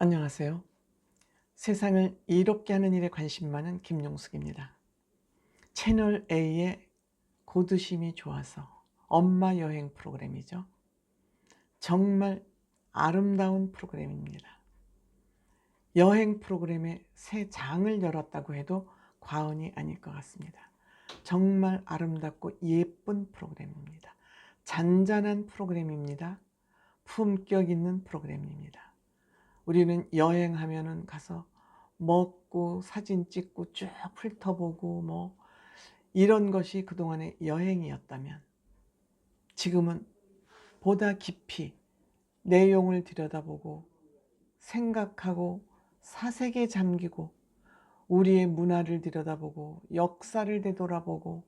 안녕하세요. 세상을 이롭게 하는 일에 관심 많은 김용숙입니다. 채널 A의 고두심이 좋아서 엄마 여행 프로그램이죠. 정말 아름다운 프로그램입니다. 여행 프로그램의 새 장을 열었다고 해도 과언이 아닐 것 같습니다. 정말 아름답고 예쁜 프로그램입니다. 잔잔한 프로그램입니다. 품격 있는 프로그램입니다. 우리는 여행하면은 가서 먹고 사진 찍고 쭉 훑어보고 뭐 이런 것이 그동안의 여행이었다면 지금은 보다 깊이 내용을 들여다보고 생각하고 사색에 잠기고 우리의 문화를 들여다보고 역사를 되돌아보고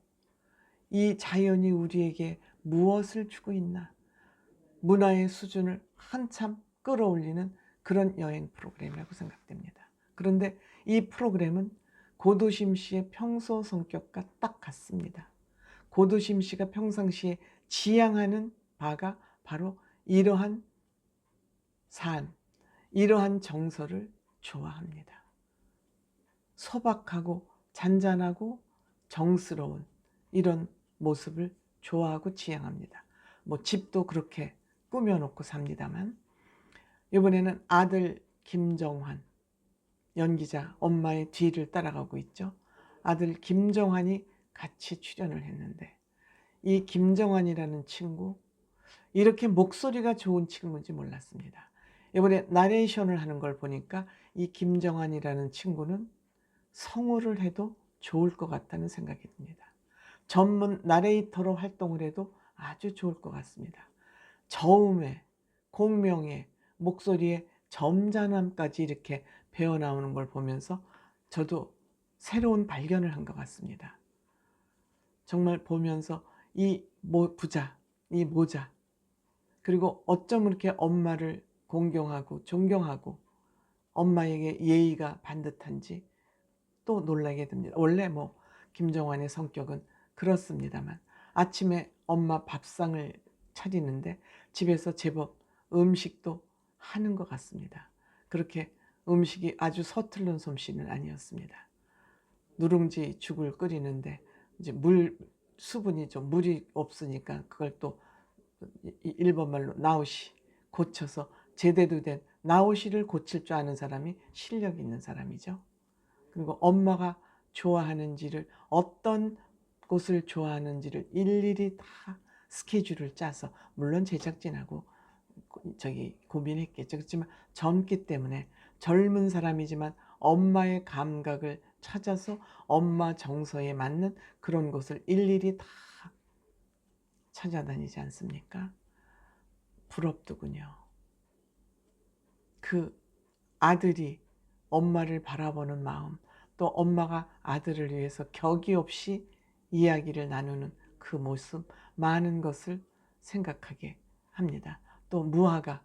이 자연이 우리에게 무엇을 주고 있나 문화의 수준을 한참 끌어올리는 그런 여행 프로그램이라고 생각됩니다. 그런데 이 프로그램은 고도심 씨의 평소 성격과 딱 같습니다. 고도심 씨가 평상시에 지향하는 바가 바로 이러한 삶, 이러한 정서를 좋아합니다. 소박하고 잔잔하고 정스러운 이런 모습을 좋아하고 지향합니다. 뭐 집도 그렇게 꾸며놓고 삽니다만 이번에는 아들 김정환 연기자 엄마의 뒤를 따라가고 있죠. 아들 김정환이 같이 출연을 했는데 이 김정환이라는 친구 이렇게 목소리가 좋은 친구인지 몰랐습니다. 이번에 나레이션을 하는 걸 보니까 이 김정환이라는 친구는 성우를 해도 좋을 것 같다는 생각이 듭니다. 전문 나레이터로 활동을 해도 아주 좋을 것 같습니다. 저음에, 공명에, 목소리에 점잖함까지 이렇게 배어 나오는 걸 보면서 저도 새로운 발견을 한 것 같습니다. 정말 보면서 이 부자, 이 모자, 그리고 어쩜 이렇게 엄마를 공경하고 존경하고 엄마에게 예의가 반듯한지 또 놀라게 됩니다. 원래 뭐 김정환의 성격은 그렇습니다만 아침에 엄마 밥상을 차리는데 집에서 제법 음식도 하는 것 같습니다. 그렇게 음식이 아주 서툴른 솜씨는 아니었습니다. 누룽지 죽을 끓이는데 이제 물 수분이 좀 물이 없으니까 그걸 또 일본말로 나오시 고쳐서 제대로 된 나오시를 고칠 줄 아는 사람이 실력 있는 사람이죠. 그리고 엄마가 좋아하는지를 어떤 곳을 좋아하는지를 일일이 다 스케줄을 짜서 물론 제작진하고 저기 고민했겠죠. 그렇지만 젊기 때문에 젊은 사람이지만 엄마의 감각을 찾아서 엄마 정서에 맞는 그런 곳을 일일이 다 찾아다니지 않습니까? 부럽더군요. 그 아들이 엄마를 바라보는 마음, 또 엄마가 아들을 위해서 격이 없이 이야기를 나누는 그 모습, 많은 것을 생각하게 합니다. 또 무화과,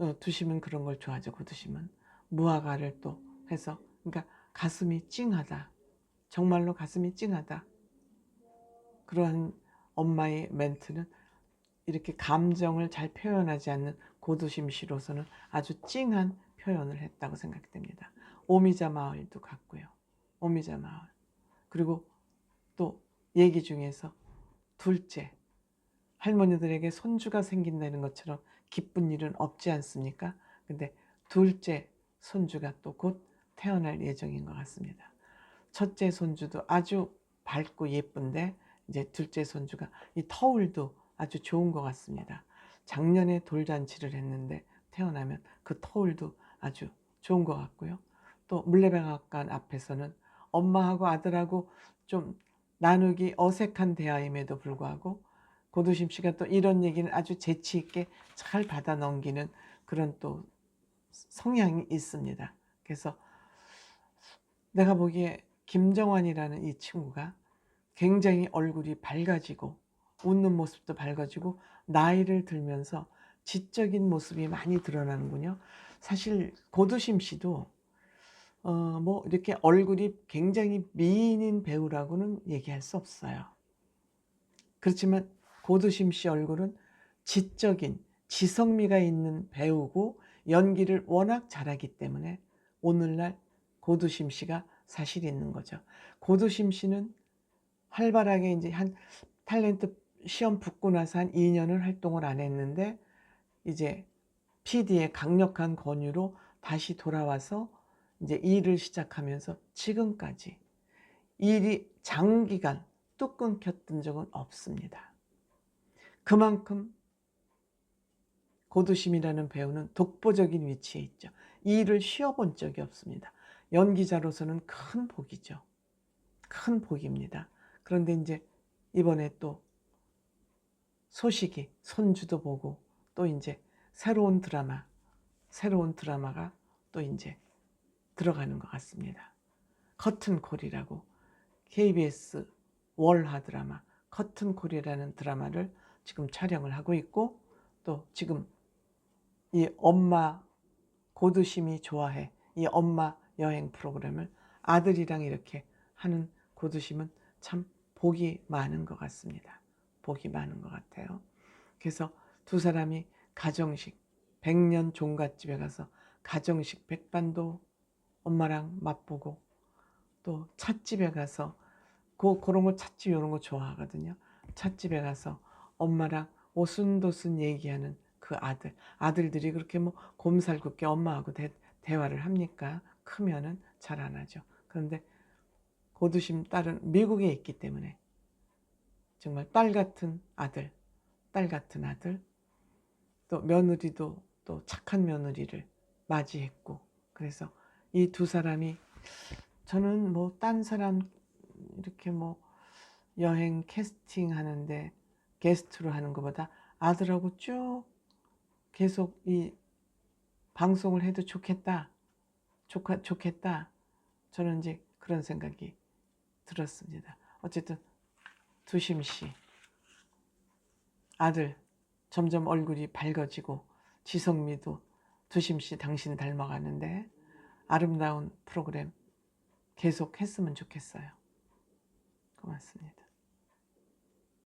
어, 두심은 그런 걸 좋아하죠. 고두심은 무화과를 또 해서, 그러니까 가슴이 찡하다. 정말로 가슴이 찡하다. 그러한 엄마의 멘트는 이렇게 감정을 잘 표현하지 않는 고두심 씨로서는 아주 찡한 표현을 했다고 생각됩니다. 오미자 마을도 같고요. 오미자 마을. 그리고 또 얘기 중에서 둘째, 할머니들에게 손주가 생긴다는 것처럼 기쁜 일은 없지 않습니까? 근데 둘째 손주가 또 곧 태어날 예정인 것 같습니다. 첫째 손주도 아주 밝고 예쁜데 이제 둘째 손주가 이 터울도 아주 좋은 것 같습니다. 작년에 돌잔치를 했는데 태어나면 그 터울도 아주 좋은 것 같고요. 또 물레방앗간 앞에서는 엄마하고 아들하고 좀 나누기 어색한 대화임에도 불구하고 고두심 씨가 또 이런 얘기는 아주 재치 있게 잘 받아 넘기는 그런 또 성향이 있습니다. 그래서 내가 보기에 김정환이라는 이 친구가 굉장히 얼굴이 밝아지고 웃는 모습도 밝아지고 나이를 들면서 지적인 모습이 많이 드러나는군요. 사실 고두심 씨도 어 뭐 이렇게 얼굴이 굉장히 미인인 배우라고는 얘기할 수 없어요. 그렇지만 고두심 씨 얼굴은 지적인 지성미가 있는 배우고 연기를 워낙 잘하기 때문에 오늘날 고두심 씨가 사실 있는 거죠. 고두심 씨는 활발하게 이제 한 탤런트 시험 붙고 나서 한 2년을 활동을 안 했는데 이제 PD의 강력한 권유로 다시 돌아와서 이제 일을 시작하면서 지금까지 일이 장기간 뚝 끊겼던 적은 없습니다. 그만큼 고두심이라는 배우는 독보적인 위치에 있죠. 이 일을 쉬어본 적이 없습니다. 연기자로서는 큰 복이죠. 큰 복입니다. 그런데 이제 이번에 또 소식이 손주도 보고 또 이제 새로운 드라마, 새로운 드라마가 또 이제 들어가는 것 같습니다. 커튼콜이라고 KBS 월화 드라마 커튼콜이라는 드라마를 지금 촬영을 하고 있고 또 지금 이 엄마 고두심이 좋아해 이 엄마 여행 프로그램을 아들이랑 이렇게 하는 고두심은 참 복이 많은 것 같습니다. 복이 많은 것 같아요. 그래서 두 사람이 가정식 백년 종갓집에 가서 가정식 백반도 엄마랑 맛보고 또 찻집에 가서 그, 그런 거 찻집 이런 거 좋아하거든요. 찻집에 가서 엄마랑 오순도순 얘기하는 그 아들 아들들이 그렇게 뭐 곰살궂게 엄마하고 대, 대화를 합니까? 크면은 잘 안 하죠. 그런데 고두심 딸은 미국에 있기 때문에 정말 딸 같은 아들, 딸 같은 아들, 또 며느리도 또 착한 며느리를 맞이했고 그래서 이 두 사람이 저는 뭐 딴 사람 이렇게 뭐 여행 캐스팅 하는데 게스트로 하는 것보다 아들하고 쭉 계속 이 방송을 해도 좋겠다. 좋, 좋겠다. 저는 이제 그런 생각이 들었습니다. 어쨌든 두심 씨 아들 점점 얼굴이 밝아지고 지성미도 두심 씨 당신 닮아가는데 아름다운 프로그램 계속 했으면 좋겠어요. 고맙습니다.